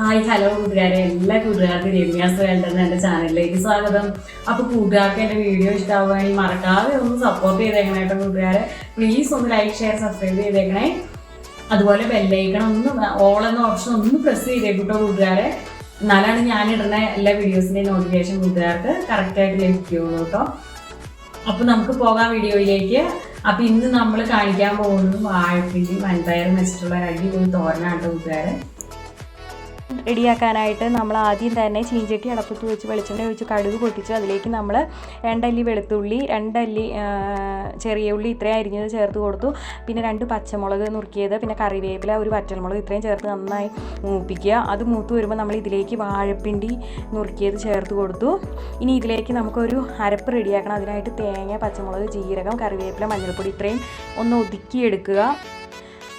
Hi hello കൂട്ടുകാരെ. എല്ലാ കൂട്ടുകാർക്കും രമ്യാസ് വേൾഡ് എന്ന എന്റെ ചാനലിലേക്ക് സ്വാഗതം. അപ്പോൾ കൂട്ടുകാർക്ക് എന്റെ വീഡിയോ ഇഷ്ടമാവുകയാണെങ്കിൽ മറക്കാതെ ഒന്ന് സപ്പോർട്ട് ചെയ്തേക്കണേ കേട്ടോ കൂട്ടുകാരെ. പ്ലീസ് ഒന്ന് ലൈക്ക് ഷെയർ സബ്സ്ക്രൈബ് ചെയ്തേക്കണേ. അതുപോലെ ബെല്ലൈക്കണം ഒന്ന് ഓൾ എന്ന ഓപ്ഷൻ ഒന്ന് പ്രസ് ചെയ്തേക്കൂട്ടോ കൂട്ടുകാരെ. എന്നാലാണ് ഞാൻ ഇടുന്ന എല്ലാ വീഡിയോസിന്റെയും നോട്ടിഫിക്കേഷൻ കൂട്ടുകാർക്ക് കറക്റ്റായിട്ട് ലഭിക്കുകയുള്ളൂ കേട്ടോ. അപ്പോൾ നമുക്ക് പോകാം വീഡിയോയിലേക്ക്. അപ്പോൾ ഇന്ന് നമ്മൾ കാണിക്കാൻ പോകുന്നത് വാഴപ്പിണ്ടി വൻപയറും വെച്ചിട്ടുള്ള ഒരു അടിപൊളി തോരനാണ് കേട്ടോ കൂട്ടുകാരെ. റെഡിയാക്കാനായിട്ട് നമ്മൾ ആദ്യം തന്നെ ചീഞ്ചട്ടി അടപ്പത്ത് വെച്ച് വെളിച്ചെണ്ണ ഒഴിച്ച് കടുക് പൊട്ടിച്ച് അതിലേക്ക് നമ്മൾ രണ്ടല്ലി വെളുത്തുള്ളി രണ്ടല്ലി ചെറിയ ഉള്ളി ഇത്രയും അരിഞ്ഞത് ചേർത്ത് കൊടുത്തു. പിന്നെ രണ്ട് പച്ചമുളക് നുറുക്കിയത് പിന്നെ കറിവേപ്പില ഒരു പച്ചമുളക് ഇത്രയും ചേർത്ത് നന്നായി മൂപ്പിക്കുക. അത് മൂത്ത് വരുമ്പോൾ നമ്മൾ ഇതിലേക്ക് വാഴപ്പിണ്ടി നുറുക്കിയത് ചേർത്ത് കൊടുത്തു. ഇനി ഇതിലേക്ക് നമുക്കൊരു അരപ്പ് റെഡിയാക്കണം. അതിനായിട്ട് തേങ്ങ പച്ചമുളക് ജീരകം കറിവേപ്പില മഞ്ഞൾപ്പൊടി ഇത്രയും ഒന്ന് ഒതുക്കിയെടുക്കുക.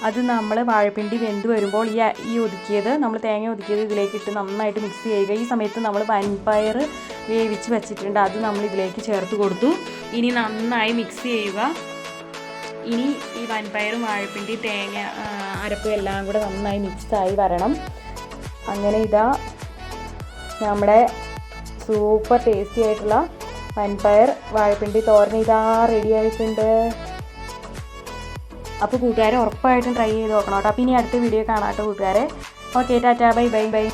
അത് നമ്മൾ വാഴപ്പിണ്ടി വെന്ത് വരുമ്പോൾ ഈ ഈ ഒതുക്കിയത് നമ്മൾ തേങ്ങ ഒതുക്കിയത് ഇതിലേക്ക് ഇട്ട് നന്നായിട്ട് മിക്സ് ചെയ്യുക. ഈ സമയത്ത് നമ്മൾ വൻപയർ വേവിച്ച് വെച്ചിട്ടുണ്ട്. അത് നമ്മൾ ഇതിലേക്ക് ചേർത്ത് കൊടുത്തു. ഇനി നന്നായി മിക്സ് ചെയ്യുക. ഇനി ഈ വൻപയറും വാഴപ്പിണ്ടി തേങ്ങ അരപ്പ് എല്ലാം കൂടെ നന്നായി മിക്സായി വരണം. അങ്ങനെ ഇതാ നമ്മുടെ സൂപ്പർ ടേസ്റ്റി ആയിട്ടുള്ള വൻപയർ വാഴപ്പിണ്ടി തോരൻ ഇതാ റെഡി ആയിട്ടുണ്ട്. അപ്പോൾ കൂട്ടുകാരെ ഉറപ്പായിട്ടും ട്രൈ ചെയ്ത് നോക്കണം കേട്ടോ. അപ്പോൾ ഇനി അടുത്ത വീഡിയോ കാണാം കേട്ടോ കൂട്ടുകാരെ. Okay tata bye bye bye